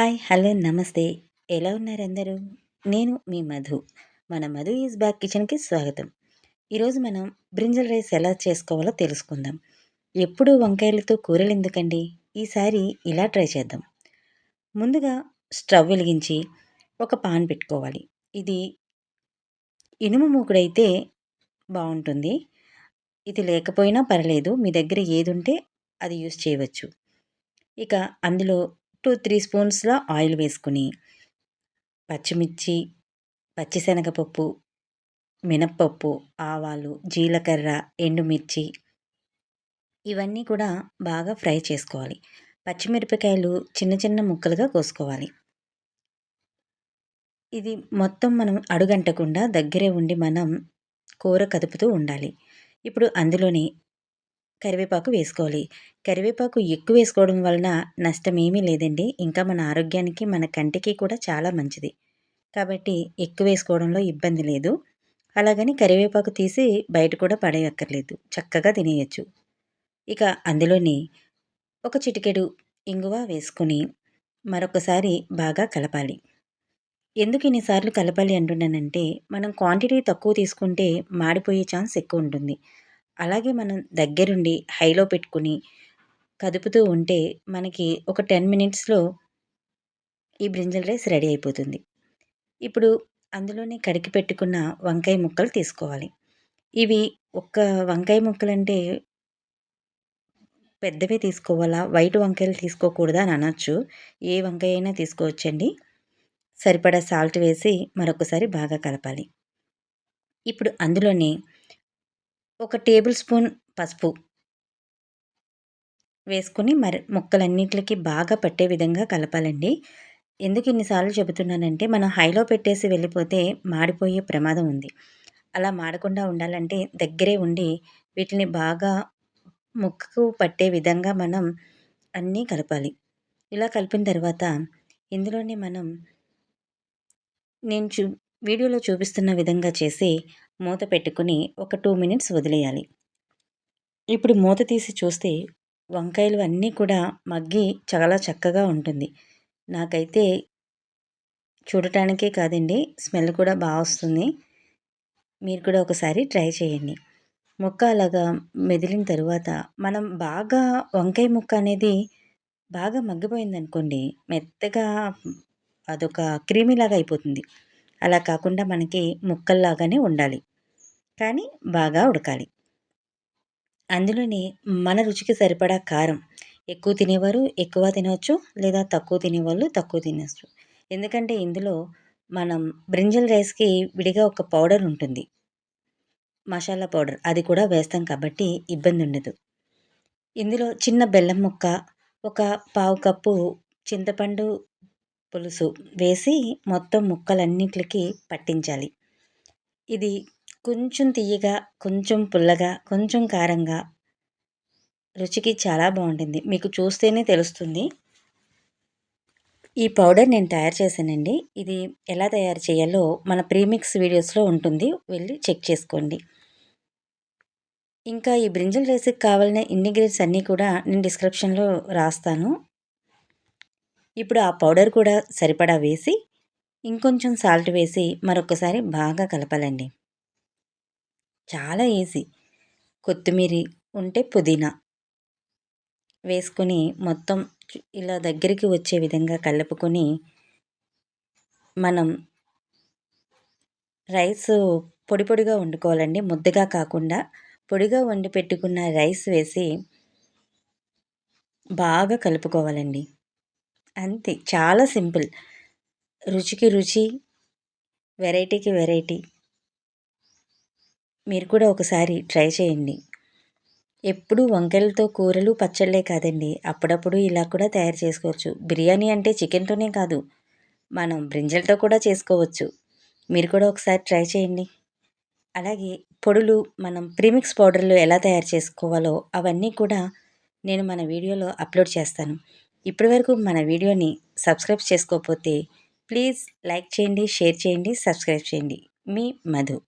Hi hello నమస్తే. ఎలా ఉన్నారు అందరూ నేను మీ మధు. మన మధు ఈజ్ బ్యాక్ కిచెన్కి స్వాగతం. ఈరోజు మనం బ్రింజల్ రైస్ ఎలా చేసుకోవాలో తెలుసుకుందాం. ఎప్పుడు వంకాయలతో కూరలు ఎందుకండి? ఈసారి ఇలా ట్రై చేద్దాం. ముందుగా స్టవ్ వెలిగించి ఒక పాన్ పెట్టుకోవాలి. ఇది ఇనుము మూకుడైతే బాగుంటుంది. ఇది లేకపోయినా పర్లేదు మీ దగ్గర ఏది ఉంటే అది యూస్ చేయవచ్చు. ఇక అందులో టూ త్రీ స్పూన్స్లో ఆయిల్ వేసుకుని పచ్చిమిర్చి పచ్చిశనగపప్పు మినప్పప్పు ఆవాలు జీలకర్ర ఎండుమిర్చి ఇవన్నీ కూడా బాగా ఫ్రై చేసుకోవాలి. పచ్చిమిరపకాయలు చిన్న చిన్న ముక్కలుగా కోసుకోవాలి. ఇది మొత్తం మనం అడుగంటకుండా దగ్గరే ఉండి మనం కూర కదుపుతూ ఉండాలి. ఇప్పుడు అందులోని కరివేపాకు వేసుకోవాలి. కరివేపాకు ఎక్కువ వేసుకోవడం వలన నష్టం ఏమీ లేదండి. ఇంకా మన ఆరోగ్యానికి మన కంటికి కూడా చాలా మంచిది. కాబట్టి ఎక్కువ వేసుకోవడంలో ఇబ్బంది లేదు. అలాగని కరివేపాకు తీసి బయట కూడా పడేయక్కర్లేదు. చక్కగా తినేయచ్చు. ఇక అందులోని ఒక చిటికెడు ఇంగువ వేసుకొని మరొకసారి బాగా కలపాలి. ఎందుకు ఇన్నిసార్లు కలపాలి అంటున్నానంటే మనం క్వాంటిటీ తక్కువ తీసుకుంటే మాడిపోయే ఛాన్స్ ఎక్కువ ఉంటుంది. అలాగే మనం దగ్గరుండి హైలో పెట్టుకుని కదుపుతూ ఉంటే మనకి ఒక టెన్ మినిట్స్లో ఈ బ్రింజల్ రైస్ రెడీ అయిపోతుంది. ఇప్పుడు అందులోనే కడిగి పెట్టుకున్న వంకాయ ముక్కలు తీసుకోవాలి. ఇవి ఒక్క వంకాయ ముక్కలు అంటే పెద్దవే తీసుకోవాలా? వైట్ వంకాయలు తీసుకోకూడదా అని అనొచ్చు. ఏ వంకాయ అయినా తీసుకోవచ్చండి. సరిపడా సాల్ట్ వేసి మరొకసారి బాగా కలపాలి. ఇప్పుడు అందులోనే ఒక టేబుల్ స్పూన్ పసుపు వేసుకుని మరి ముక్కలన్నింటికి బాగా పట్టే విధంగా కలపాలండి. ఎందుకు ఇన్నిసార్లు చెబుతున్నానంటే మనం హైలో పెట్టేసి వెళ్ళిపోతే మాడిపోయే ప్రమాదం ఉంది. అలా మాడకుండా ఉండాలంటే దగ్గరే ఉండి వీటిని బాగా ముక్కకు పట్టే విధంగా మనం అన్నీ కలపాలి. ఇలా కలిపిన తర్వాత ఇందులోనే మనం నేను చూ వీడియోలో చూపిస్తున్న విధంగా చేసి మూత పెట్టుకుని ఒక టూ మినిట్స్ వదిలేయాలి. ఇప్పుడు మూత తీసి చూస్తే వంకాయలు అన్నీ కూడా మగ్గి చాలా చక్కగా ఉంటుంది. నాకైతే చూడటానికే కాదండి స్మెల్ కూడా బాగా వస్తుంది. మీరు కూడా ఒకసారి ట్రై చేయండి. ముక్క అలాగా మెదిలిన తరువాత మనం బాగా వంకాయ ముక్క అనేది బాగా మగ్గిపోయింది అనుకోండి మెత్తగా అదొక క్రీమీలాగా అయిపోతుంది. అలా కాకుండా మనకి ముక్కల్లాగానే ఉండాలి. కానీ బాగా ఉడకాలి. అందులోనే మన రుచికి సరిపడా కారం ఎక్కువ తినేవారు ఎక్కువ తినవచ్చు లేదా తక్కువ తినేవాళ్ళు తక్కువ తినవచ్చు ఎందుకంటే ఇందులో మనం బ్రింజల్ రైస్కి విడిగా ఒక పౌడర్ ఉంటుంది. మసాలా పౌడర్ అది కూడా వేస్తాం కాబట్టి ఇబ్బంది ఉండదు. ఇందులో చిన్న బెల్లం ముక్క ఒక పావు కప్పు చింతపండు పులుసు వేసి మొత్తం ముక్కలన్నింటికి పట్టించాలి. ఇది కొంచెం తీయగా కొంచెం పుల్లగా కొంచెం కారంగా. రుచికి చాలా బాగుంటుంది. మీకు చూస్తేనే తెలుస్తుంది. ఈ పౌడర్ నేను తయారు చేశానండి. ఇది ఎలా తయారు చేయాలో మన ప్రీమిక్స్ వీడియోస్లో ఉంటుంది. వెళ్ళి చెక్ చేసుకోండి. ఇంకా ఈ బ్రింజల్ రైస్కి కావాలనే ఇంగ్రీడియంట్స్ అన్నీ కూడా నేను డిస్క్రిప్షన్లో రాస్తాను. ఇప్పుడు ఆ పౌడర్ కూడా సరిపడా వేసి ఇంకొంచెం సాల్ట్ వేసి మరొకసారి బాగా కలపాలండి. చాలా ఈజీ. కొత్తిమీర ఉంటే పుదీనా వేసుకొని మొత్తం ఇలా దగ్గరికి వచ్చే విధంగా కలుపుకొని మనం రైస్ పొడి పొడిగా వండుకోవాలండి. ముద్దగా కాకుండా పొడిగా వండి పెట్టుకున్న రైస్ వేసి బాగా కలుపుకోవాలండి. అంతే చాలా సింపుల్. రుచికి రుచి వెరైటీకి వెరైటీ. మీరు కూడా ఒకసారి ట్రై చేయండి. ఎప్పుడు వంకాయలతో కూరలు పచ్చళ్ళే కాదండి. అప్పుడప్పుడు ఇలా కూడా తయారు చేసుకోవచ్చు. బిర్యానీ అంటే చికెన్తోనే కాదు మనం బ్రింజలతో కూడా చేసుకోవచ్చు. మీరు కూడా ఒకసారి ట్రై చేయండి. అలాగే పొడులు మనం ప్రీమిక్స్ పౌడర్లు ఎలా తయారు చేసుకోవాలో అవన్నీ కూడా నేను మన వీడియోలో అప్లోడ్ చేస్తాను. ఇప్పటివరకు మన వీడియోని సబ్స్క్రైబ్ చేసుకోకపోతే ప్లీజ్ లైక్ చేయండి షేర్ చేయండి సబ్స్క్రైబ్ చేయండి. మీ మధు.